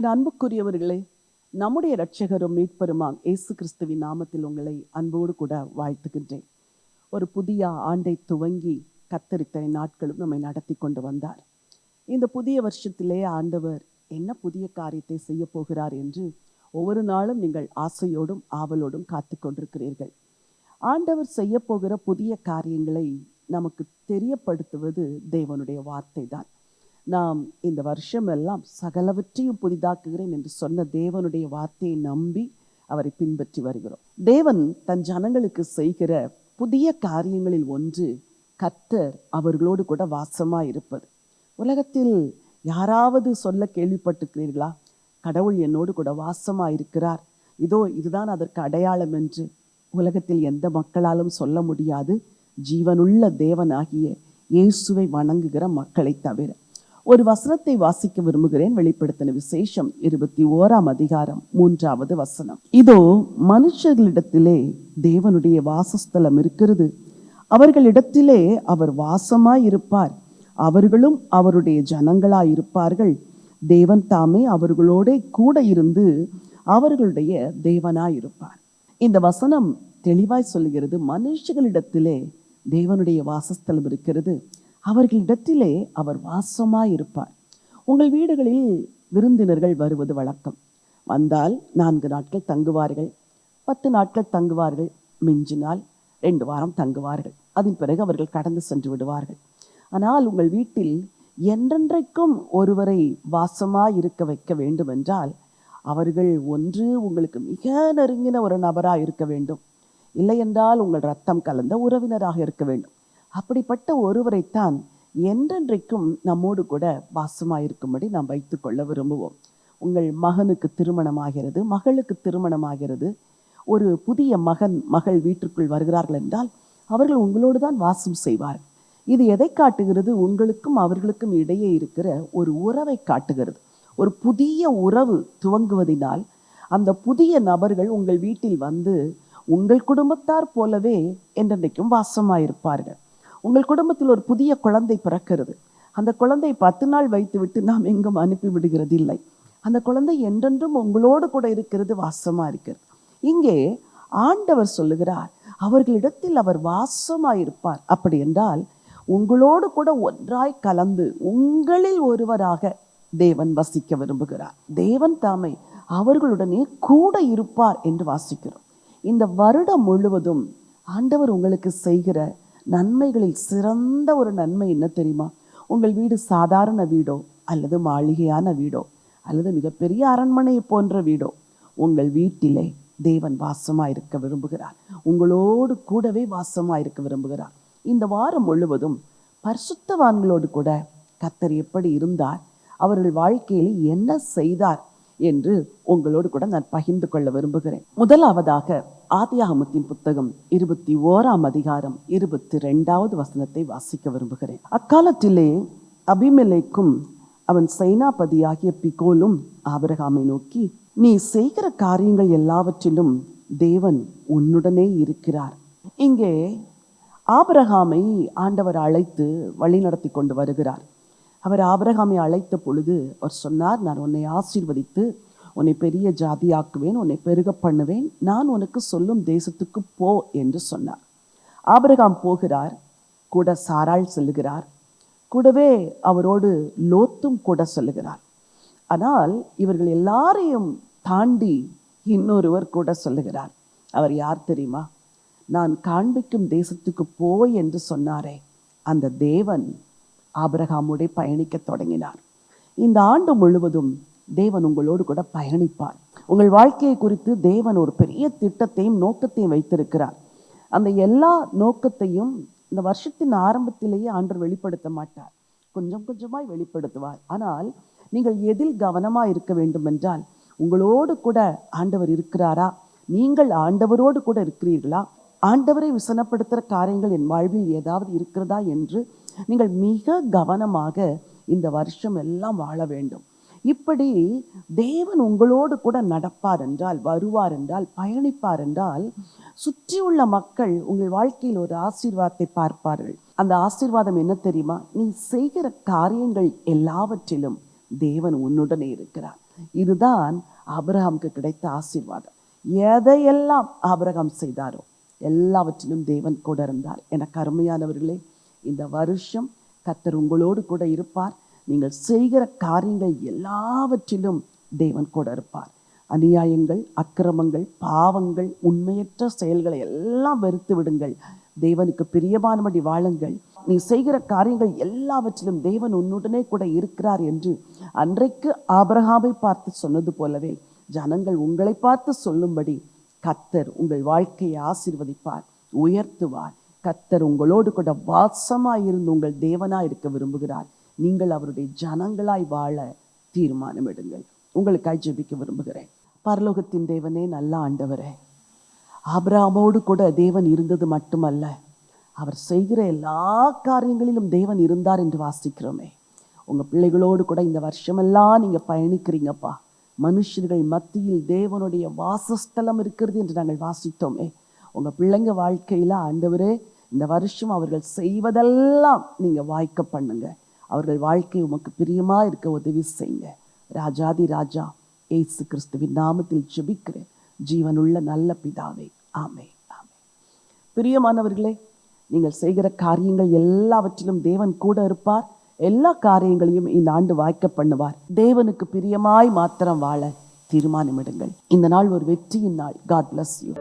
என் அன்புக்குரியவர்களே நம்முடைய இரட்சகரும் மீட்பெருமாம் இயேசு கிறிஸ்துவின் நாமத்தில் உங்களை அன்போடு கூட வாழ்த்துகின்றேன். ஒரு புதிய ஆண்டை துவங்கி கத்தரித்தனை நாட்களும் நம்மை நடத்தி கொண்டு வந்தார். இந்த புதிய வருஷத்திலே ஆண்டவர் என்ன புதிய காரியத்தை செய்ய போகிறார் என்று ஒவ்வொரு நாளும் நீங்கள் ஆசையோடும் ஆவலோடும் காத்து கொண்டிருக்கிறீர்கள். ஆண்டவர் செய்ய போகிற புதிய காரியங்களை நமக்கு தெரியப்படுத்துவது தேவனுடைய வார்த்தை தான் நாம் இந்த வருஷம் எல்லாம் சகலவற்றையும் புதிதாக்குகிறேன் என்று சொன்ன தேவனுடைய வார்த்தையை நம்பி அவரை பின்பற்றி வருகிறோம். தேவன் தன் ஜனங்களுக்கு செய்கிற புதிய காரியங்களில் ஒன்று கத்தர் அவர்களோடு கூட வாசமா இருப்பது உலகத்தில் யாராவது சொல்ல கேள்விப்பட்டிருக்கிறீர்களா? கடவுள் என்னோடு கூட வாசமா இருக்கிறார் இதோ இதுதான் அதற்கு அடையாளம் என்று உலகத்தில் எந்த மக்களாலும் சொல்ல முடியாது. ஜீவனுள்ள தேவனாகிய இயேசுவை வணங்குகிற மக்களை தவிர. ஒரு வசனத்தை வாசிக்க விரும்புகிறேன். வெளிப்படுத்தின விசேஷம் இருபத்தி ஓராம் அதிகாரம் மூன்றாவது வசனம். இதோ மனுஷர்களிடத்திலே தேவனுடைய வாசஸ்தலம் இருக்கிறது. அவர்களிடத்திலே அவர் வாசமாயிருப்பார். அவர்களும் அவருடைய ஜனங்களாயிருப்பார்கள். தேவன் தாமே அவர்களோட கூட இருந்து அவர்களுடைய தேவனாய் இருப்பார் இந்த வசனம் தெளிவாய் சொல்லுகிறது. மனுஷர்களிடத்திலே தேவனுடைய வாசஸ்தலம் இருக்கிறது. அவர்களிடத்திலே அவர் வாசமாய் இருப்பார். உங்கள் வீடுகளில் விருந்தினர்கள் வருவது வழக்கம். வந்தால் நான்கு நாட்கள் தங்குவார்கள். பத்து நாட்கள் தங்குவார்கள். மிஞ்சினால் ரெண்டு வாரம் தங்குவார்கள். அதன் பிறகு அவர்கள் கடந்து சென்று விடுவார்கள். ஆனால் உங்கள் வீட்டில் என்றென்றைக்கும் ஒருவரை வாசமாக இருக்க வைக்க வேண்டும் என்றால் அவர்கள் ஒன்று உங்களுக்கு மிக நெருங்கின ஒரு நபராக இருக்க வேண்டும். இல்லை என்றால் உங்கள் ரத்தம் கலந்த உறவினராக இருக்க வேண்டும். அப்படிப்பட்ட ஒருவரைத்தான் என்றென்றைக்கும் நம்மோடு கூட வாசமாயிருக்கும்படி நாம் வைத்துக்கொள்ள விரும்புவோம். உங்கள் மகனுக்கு திருமணமாகிறது மகளுக்கு திருமணமாகிறது. ஒரு புதிய மகன் மகள் வீட்டிற்குள் வருகிறார்கள் என்றால் அவர்கள் உங்களோடு தான் வாசம் செய்வார்கள் இது எதை காட்டுகிறது? உங்களுக்கும் அவர்களுக்கும் இடையே இருக்கிற ஒரு உறவை காட்டுகிறது. ஒரு புதிய உறவு துவங்குவதினால் அந்த புதிய நபர்கள் உங்கள் வீட்டில் வந்து உங்கள் குடும்பத்தார் போலவே என்றென்றைக்கும் வாசமாயிருப்பார்கள். உங்கள் குடும்பத்தில் ஒரு புதிய குழந்தை பிறக்கிறது. அந்த குழந்தை பத்து நாள் வைத்துவிட்டு நாம் எங்கும் அனுப்பி விடுகிறது இல்லை அந்த குழந்தை என்றென்றும் உங்களோடு கூட இருக்கிறது வாசமா இருக்கிறது. இங்கே ஆண்டவர் சொல்லுகிறார் அவர்களிடத்தில் அவர் வாசமாயிருப்பார் அப்படி என்றால் உங்களோடு கூட ஒன்றாய் கலந்து உங்களில் ஒருவராக தேவன் வசிக்க விரும்புகிறார். தேவன் தாமை அவர்களுடனே கூட இருப்பார் என்று வாசிக்கிறோம். இந்த வருடம் முழுவதும் ஆண்டவர் உங்களுக்கு செய்கிற நன்மைகளில் சிறந்த ஒரு நன்மை என்ன தெரியுமா? உங்கள் வீடு சாதாரண வீடோ அல்லது மாளிகையான வீடோ அல்லது மிகப்பெரிய அரண்மனை போன்ற வீடோ உங்கள் வீட்டிலே தேவன் வாசமா இருக்க விரும்புகிறார். உங்களோடு கூடவே வாசமா இருக்க விரும்புகிறார். இந்த வாரம் முழுவதும் பரிசுத்தவான்களோடு கூட கத்தர் எப்படி இருந்தார் அவர்கள் வாழ்க்கையில் என்ன செய்தார் என்று உங்களோடு கூட நான் பகிர்ந்து கொள்ள விரும்புகிறேன். முதலாவதாக ஆதியாகமத்தின் புத்தகம் இருபத்தி ஓராம் அதிகாரம் இருபத்தி ரெண்டாவது வசனத்தை வாசிக்க விரும்புகிறேன். அக்காலத்திலே அபிமலைக்கும் அவன் சைனாபதியாகிய பிகோலும் ஆபிரகாமை நோக்கி நீ செய்கிற காரியங்கள் எல்லாவற்றிலும் தேவன் உன்னுடனே இருக்கிறார். இங்கே ஆபிரகாமை ஆண்டவர் அழைத்து வழிநடத்தி கொண்டு வருகிறார். அவர் ஆபிரகாமை அழைத்த பொழுது அவர் சொன்னார் நான் உன்னை ஆசீர்வதித்து உன்னை பெரிய ஜாதியாக்குவேன் உன்னை பெருக பண்ணுவேன். நான் உனக்கு சொல்லும் தேசத்துக்கு போ என்று சொன்னார். ஆபரகாம் போகிறார் கூட சாராள் செல்லுகிறார் கூடவே அவரோடு லோத்தும் கூட சொல்லுகிறார். ஆனால் இவர்கள் எல்லாரையும் தாண்டி இன்னொருவர் கூட சொல்லுகிறார். அவர் யார் தெரியுமா? நான் காண்பிக்கும் தேசத்துக்கு போ என்று சொன்னாரே. அந்த தேவன் ஆபிரகாமோட பயணிக்க தொடங்கினார். இந்த ஆண்டு முழுவதும் தேவன் உங்களோடு கூட பயணிப்பார். உங்கள் வாழ்க்கையை குறித்து தேவன் ஒரு பெரிய திட்டத்தையும் நோக்கத்தையும் வைத்திருக்கிறார். அந்த எல்லா நோக்கத்தையும் இந்த வருஷத்தின் ஆரம்பத்திலேயே ஆண்டவர் வெளிப்படுத்த மாட்டார். கொஞ்சம் கொஞ்சமாய் வெளிப்படுத்துவார். ஆனால் நீங்கள் எதில் கவனமாக இருக்க வேண்டும் என்றால் உங்களோடு கூட ஆண்டவர் இருக்கிறாரா? நீங்கள் ஆண்டவரோடு கூட இருக்கிறீர்களா? ஆண்டவரை விசனப்படுத்துகிற காரியங்கள் என் வாழ்வில் ஏதாவது இருக்கிறதா என்று நீங்கள் மிக கவனமாக இந்த வருஷம் எல்லாம் வாழ வேண்டும். இப்படி தேவன் உங்களோடு கூட நடப்பார் என்றால் வருவார் என்றால் பயணிப்பார் என்றால் சுற்றியுள்ள மக்கள் உங்கள் வாழ்க்கையில் ஒரு ஆசீர்வாதத்தை பார்ப்பார்கள். அந்த ஆசீர்வாதம் என்ன தெரியுமா? நீ செய்கிற காரியங்கள் எல்லாவற்றிலும் தேவன் உன்னுடனே இருக்கிறார். இதுதான் அபிரகாமுக்கு கிடைத்த ஆசீர்வாதம். எதையெல்லாம் அபிரகாம் செய்தாரோ எல்லாவற்றிலும் தேவன் கூட இருந்தார். எனக்கு அருமையானவர்களே இந்த வருஷம் கத்தர் உங்களோடு கூட இருப்பார். நீங்கள் செய்கிற காரியங்கள் எல்லாவற்றிலும் தேவன் கூட இருப்பார். அநியாயங்கள் அக்கிரமங்கள் பாவங்கள் உண்மையற்ற செயல்களை எல்லாம் வெறுத்து விடுங்கள். தேவனுக்கு பிரியமானபடி வாழுங்கள். நீ செய்கிற காரியங்கள் எல்லாவற்றிலும் தேவன் உன்னுடனே கூட இருக்கிறார் என்று அன்றைக்கு ஆபரகாமை பார்த்து சொன்னது போலவே ஜனங்கள் உங்களை பார்த்து சொல்லும்படி கத்தர் உங்கள் வாழ்க்கையை ஆசீர்வதிப்பார் உயர்த்துவார். கத்தர் உங்களோடு கூட வாசமாயிருந்து உங்கள் தேவனாய் இருக்க விரும்புகிறார். நீங்கள் அவருடைய ஜனங்களாய் வாழ தீர்மானம் எடுங்கள் உங்களுக்காய் ஜெபிக்க விரும்புகிறேன். பரலோகத்தின் தேவனே நல்ல ஆண்டவரே. ஆபிராமோடு கூட தேவன் இருந்தது மட்டுமல்ல. அவர் செய்கிற எல்லா காரியங்களிலும் தேவன் இருந்தார் என்று வாசிக்கிறோமே. உங்கள் பிள்ளைகளோடு கூட இந்த வருஷமெல்லாம் நீங்க பயணிக்கிறீங்கப்பா. மனுஷர்கள் மத்தியில் தேவனுடைய வாசஸ்தலம் இருக்கிறது என்று நாங்கள் வாசித்தோமே. உங்கள் பிள்ளைங்க வாழ்க்கையில ஆண்டவரே இந்த வருஷம் அவர்கள் செய்வதெல்லாம் நீங்கள் வாய்க்க பண்ணுங்கள் அவர்கள் வாழ்க்கை உமக்கு பிரியமாக இருக்க உதவி செய்யுங்க. ராஜாதி ராஜா ஏசு கிறிஸ்துவின் நாமத்தில் ஜெபிக்கிறேன். ஜீவனுள்ள நல்ல பிதாவே ஆமே ஆமே பிரியமானவர்களே நீங்கள் செய்கிற காரியங்கள் எல்லாவற்றிலும் தேவன் கூட இருப்பார். எல்லா காரியங்களையும் இந்த ஆண்டு வாய்க்க பண்ணுவார். தேவனுக்கு பிரியமாய் மாத்திரம் வாழ தீர்மானமிடுங்கள். இந்த நாள் ஒரு வெற்றியின் நாள். God bless you